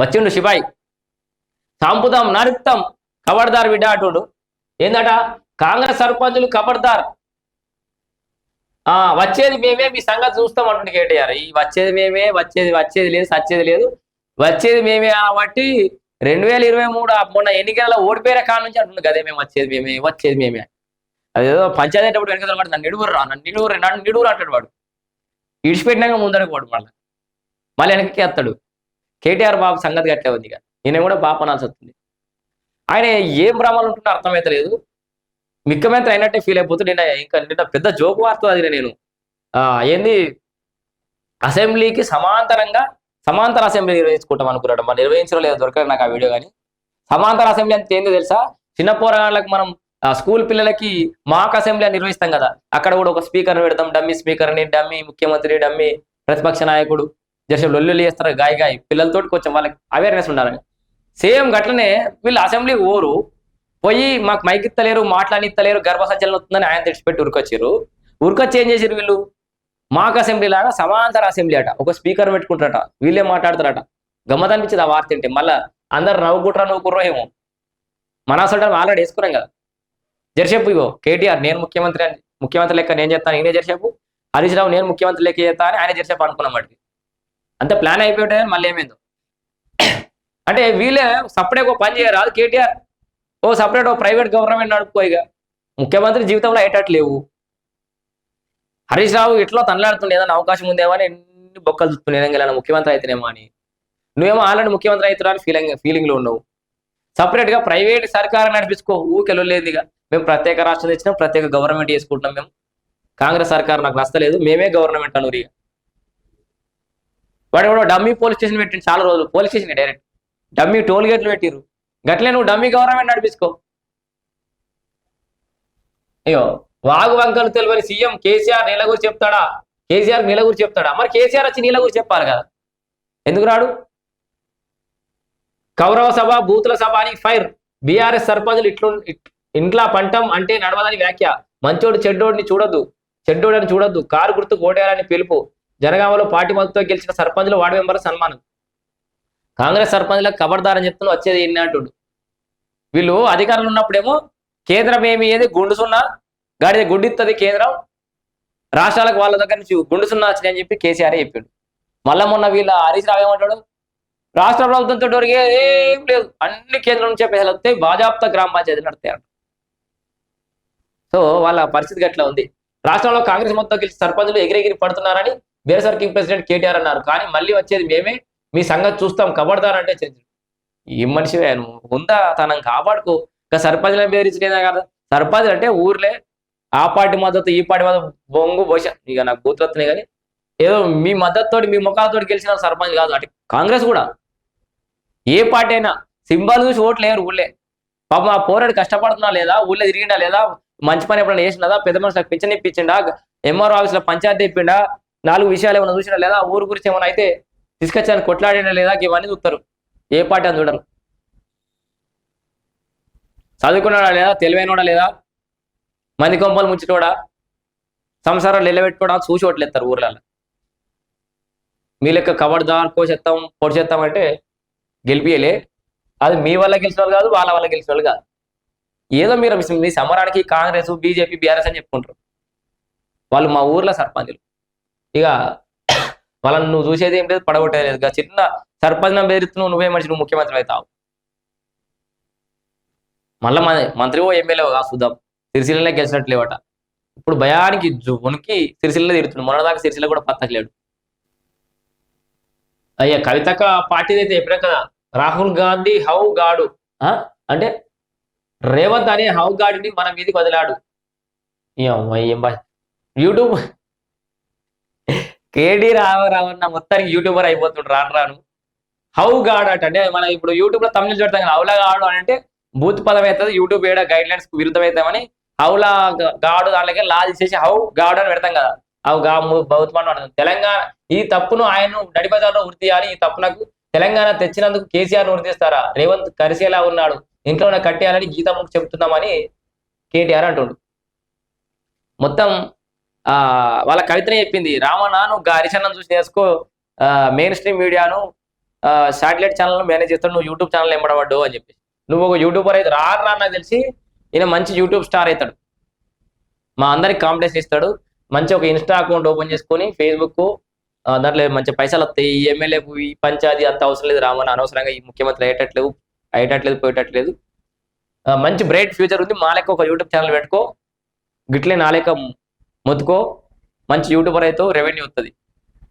వచ్చిండు శివాయి చంపుదాం నరుకుతాం కబడ్దార్ బిడ్డ అటుడు. ఏందట? కాంగ్రెస్ సర్పంచులు కబడ్దార్. ఆ వచ్చేది మేమే మీ సంగతి చూస్తాం అంటుండే కేటీఆర్. ఈ వచ్చేది మేమే వచ్చేది వచ్చేది లేదు సచ్చేది లేదు. వచ్చేది మేమే కాబట్టి రెండు వేల ఇరవై మూడు ఆ మొన్న ఎన్నికలలో ఓడిపోయిన కాడ నుంచి అంటుండే కదే మేము వచ్చేది మేమే వచ్చేది మేమే. అదేదో పంచాయతీ అప్పుడు వెనక వాడు నన్ను నిడుగురు రా నన్ను నిడుగురు నన్ను నిడుగురు అంటాడు వాడు. ఇడిచిపెట్టినాక ముందరకు వాడు మళ్ళీ. మళ్ళీ వెనక్కి వస్తాడు కేటీఆర్ బాబు సంగతి గట్లే ఉంది ఇక. కూడా బాప అనాల్సి వస్తుంది. ఆయన ఏం భ్రమలు ఉంటుందో అర్థమైతలేదు మిక్కమెంత అయినట్టే ఫీల్ అయిపోతుంది నిన్న ఇంకా నిన్న పెద్ద జోకు వార్త అది నేను. ఆ ఏంది? అసెంబ్లీకి సమాంతరంగా సమాంతర అసెంబ్లీ నిర్వహించుకుంటాం అనుకున్నాడు. మనం నిర్వహించడం లేదు దొరకదు నాకు ఆ వీడియో కానీ. సమాంతర అసెంబ్లీ అంటే ఏందో తెలుసా? చిన్న పోరాళ్ళకి మనం స్కూల్ పిల్లలకి మాక్ అసెంబ్లీ అని నిర్వహిస్తాం కదా. అక్కడ కూడా ఒక స్పీకర్ పెడతాం డమ్మీ స్పీకర్ని డమ్మీ ముఖ్యమంత్రి డమ్మీ ప్రతిపక్ష నాయకుడు. జస్ట్ లొల్లు చేస్తారు గాయ గాయ. పిల్లలతో కొంచెం వాళ్ళకి అవేర్నెస్ ఉండాలని సేమ్ గట్లనే వీళ్ళు అసెంబ్లీ ఓరు పోయి మాకు మైకిత్తలేరు మాట్లాడిత్తలేరు గర్భసంచలనం వస్తుందని ఆయన తెచ్చిపెట్టి ఉరికొచ్చారు ఉరికొచ్చి ఏం చేశారు వీళ్ళు? మాకు అసెంబ్లీ లాగా సమాంతర అసెంబ్లీ అట. ఒక స్పీకర్ పెట్టుకుంటారట. వీళ్ళే మాట్లాడతారట. గమ్మత అనిపించింది ఆ వార్త ఏంటి మళ్ళీ అందరు నవ్వుకుంటారా నవ్వుకుర్రో ఏమో. మన అసలు ఆల్రెడీ వేసుకున్నాం కదా. జరిసేపు ఇగో కేటీఆర్ నేను ముఖ్యమంత్రి అని ముఖ్యమంత్రి లెక్క నేను చేస్తాను ఈయనే జరిసేపు హరీష్ రావు నేను ముఖ్యమంత్రి లెక్క చేస్తా అని ఆయన జరిసేపు అనుకున్నాం వాటికి అంత ప్లాన్ అయిపోయాడు మళ్ళీ ఏమైందో. అంటే వీళ్ళే సపరేట్ ఒక పని చేయరాదు కేటీఆర్. ఓ సపరేట్ ఓ ప్రైవేట్ గవర్నమెంట్ నడుపుకోయిగా ఇక. ముఖ్యమంత్రి జీవితంలో అయ్యేటట్టు లేవు. హరీష్ రావు ఇట్లా తనలాడుతుండే? ఏదైనా అవకాశం ఉందేమో అని ఎన్ని బొక్కలు చూస్తున్నాయి ముఖ్యమంత్రి అయితేనేమో అని. నువ్వేమో ఆల్రెడీ ముఖ్యమంత్రి అవుతున్నా అని ఫీలింగ్ ఫీలింగ్లో ఉన్నావు. సపరేట్గా ప్రైవేట్ సర్కారం నడిపించుకో. ఊకెళ్ళలేదు ఇక. మేము ప్రత్యేక రాష్ట్రం తెచ్చినాం ప్రత్యేక గవర్నమెంట్ చేసుకుంటున్నాం మేము. కాంగ్రెస్ సర్కార్ నాకు నచ్చలేదు. మేమే గవర్నమెంట్ అనురిగా వాడు కూడా డమ్మీ పోలీస్ స్టేషన్ పెట్టిండు చాలా రోజులు police station direct. Dummy toll గేట్లు పెట్టిరు గట్లే నువ్వు డమ్మీ గవర్నమెంట్ నడిపించుకో. అయ్యో వాగు వంకలు తెలియని సీఎం కేసీఆర్ నీళ్ళ గురించి చెప్తాడా? కేసీఆర్ నీళ్ళ గురించి చెప్తాడా? మరి కేసీఆర్ వచ్చి నీళ్ళ గురించి చెప్పాలి కదా. ఎందుకు రాడు? కౌరవ సభ బూతుల సభ అని ఫైర్. బీఆర్ఎస్ సర్పంచులు ఇట్లు ఇంట్లో పంటం అంటే నడవదని వ్యాఖ్య. మంచోడు చెడ్డోడిని చూడొద్దు. చెడ్డోడని చూడొద్దు. కారు గుర్తు కోటేయాలని పిలుపు. జనగామలో పార్టీ మద్దతుతో గెలిచిన సర్పంచులు వార్డు మెంబర్ సన్మానం. కాంగ్రెస్ సర్పంచ్లకు కబర్దారని చెప్తున్నా వచ్చేది ఎన్ని అంటుడు. వీళ్ళు అధికారంలో ఉన్నప్పుడేమో కేంద్రం ఏమి ఏది గుండు సున్నా. గాడిద గుడ్డిస్తుంది కేంద్రం. రాష్ట్రాలకు వాళ్ళ దగ్గర నుంచి గుండు సున్నా వచ్చినాయి అని చెప్పి కేసీఆర్ చెప్పాడు. మళ్ళా మొన్న వీళ్ళ హరీష్ రావు ఏమంటాడు? రాష్ట్ర ప్రభుత్వంతో దొరికే ఏం లేదు. అన్ని కేంద్రం నుంచి పైసలు వస్తాయి బాజాప్తా గ్రామ పంచాయతీ నడుతాయి అంట. సో వాళ్ళ పరిస్థితి గట్లా ఉంది. రాష్ట్రంలో కాంగ్రెస్ మొత్తం గెలిచి సర్పంచులు ఎగిరెగిరి పడుతున్నారని బీఆర్ఎస్ కింగ్ ప్రెసిడెంట్ కేటీఆర్ అన్నారు. కానీ మళ్ళీ వచ్చేది మేమే మీ సంగతి చూస్తాం కబడతారంటే చంద్రుడు ఏం మనిషివే నువ్వు ఉందా తనని కాపాడుకో. ఇంకా సర్పంచ్లను బెదిరించలేదా కదా. సర్పంచ్ అంటే ఊర్లే. ఆ పార్టీ మద్దతు ఈ పార్టీ మద్దతు బొంగు బోష ఇక నాకు గుర్తొస్తున్నాయి వస్తున్నాయి కానీ ఏదో మీ మద్దతుతో మీ ముఖాలతో గెలిచిన సర్పంచ్ కాదు. అంటే కాంగ్రెస్ కూడా. ఏ పార్టీ అయినా సింబల్ చూసి ఓట్లు లేరు ఊళ్ళే. పాప ఆ పోరాడు కష్టపడుతున్నా లేదా? ఊళ్ళో తిరిగిండా లేదా? మంచి పని ఎప్పుడైనా చేసినదా పెద్ద మనుషులకు పింఛన్ ఇప్పించిండా? ఆఫీస్ ఆఫీస్లో పంచాయతీ ఇప్పిండా? నాలుగు విషయాలు ఏమైనా చూసినా లేదా? ఊరు గురించి ఏమైనా అయితే తీసుకొచ్చాను కొట్లాడినా లేదా? ఇవన్నీ చూస్తారు. ఏ పార్టీ అని చూడరు. చదువుకున్నాడా లేదా? తెలివైనడా లేదా? మంది కొంపలు ముంచుకోడా సంసారాలు నిలబెట్టుకోవడా చూసి ఓట్లేస్తారు ఊర్లలో మీ లెక్క కబడ్దార్ కోసేస్తాం పొడిచేస్తాం అంటే గెలిపియలే. అది మీ వల్ల గెలిచిన వాళ్ళు కాదు వాళ్ళ వల్ల గెలిచిన వాళ్ళు కాదు. ఏదో మీరు మీ సమరానికి కాంగ్రెస్ బీజేపీ బీఆర్ఎస్ అని చెప్పుకుంటారు. వాళ్ళు మా ఊర్లో సర్పంచులు. ఇక వాళ్ళని నువ్వు చూసేది ఏం లేదు పడగొట్టలేదు ఇక చిన్న సర్పంచ్ బెదిరిస్తున్నావు నువ్వే మనిషి నువ్వు ముఖ్యమంత్రి అవుతావు. మళ్ళా మన మంత్రి ఓ ఎమ్మెల్యే కా చూద్దాం సిరిసిల్లనే గెలిచినట్టు లేవట. ఇప్పుడు భయానికి జునికి సిరిసిల్ల తిరుగుతుంది మొన్నదాకా సిరిసిల్ల కూడా పత్తకలేడు అయ్యా కవితక పార్టీ అయితే చెప్పినా కదా రాహుల్ గాంధీ హౌ గాడు. అంటే రేవంత్ అనే హౌ గాడిని మన మీదకి వదిలాడు. ఏం యూట్యూబ్ కేడీ యూట్యూబ్ అన్న మొత్తానికి యూట్యూబర్ అయిపోతుండ్రు రాను రాను. హౌ గాడ్ అట్ అంటే మనం ఇప్పుడు యూట్యూబ్లో తమిళ చూడతాం కదా హౌలా గాడు అని అంటే బూత్ పదం అవుతుంది యూట్యూబ్ ఏడ గైడ్ లైన్స్ విరుద్ధం అవుతామని హౌలా గాడు దాంట్లోకి లా తీసేసి హౌ గాడు అని పెడతాం కదా. అవు గా బౌద్ధమానం అంటుంది తెలంగాణ ఈ తప్పును ఆయన నడిపదాల్లో వృత్తి చేయాలి ఈ తప్పునకు తెలంగాణ తెచ్చినందుకు కేసీఆర్ వృత్తిస్తారా రేవంత్ కరిసేలా ఉన్నాడు ఇంట్లోనే కట్టేయాలని గీతమ్మకు చెబుతున్నామని కేటీఆర్ అంటుండు. మొత్తం ఆ వాళ్ళ కవితనే చెప్పింది రామన్న నువ్వు గా హరిచందన్ చూసి నేర్చుకో. మెయిన్ స్ట్రీమ్ మీడియాను శాటిలైట్ ఛానల్ మేనేజ్ చేస్తాడు నువ్వు యూట్యూబ్ ఛానల్ ఎంబడబడ్డు అని చెప్పి నువ్వు ఒక యూట్యూబర్ అయితే రా రా నాకు తెలిసి ఈయన మంచి యూట్యూబ్ స్టార్ అవుతాడు. మా అందరికి కాంపిటేషన్ ఇస్తాడు. మంచి ఒక ఇన్స్టా అకౌంట్ ఓపెన్ చేసుకొని ఫేస్బుక్ దాంట్లో మంచి పైసలు వస్తాయి ఈ ఎమ్మెల్యే ఈ పంచాయతీ అంత అవసరం లేదు రామని అనవసరంగా ఈ ముఖ్యమంత్రి అయ్యేటట్లేదు అయ్యేటట్లేదు పోయేటట్లేదు. మంచి బ్రైట్ ఫ్యూచర్ ఉంది మా లెక్క ఒక యూట్యూబ్ ఛానల్ పెట్టుకో. గిట్లే నా లెక్క మొత్తుకో మంచి యూట్యూబర్ అయితే రెవెన్యూ వస్తుంది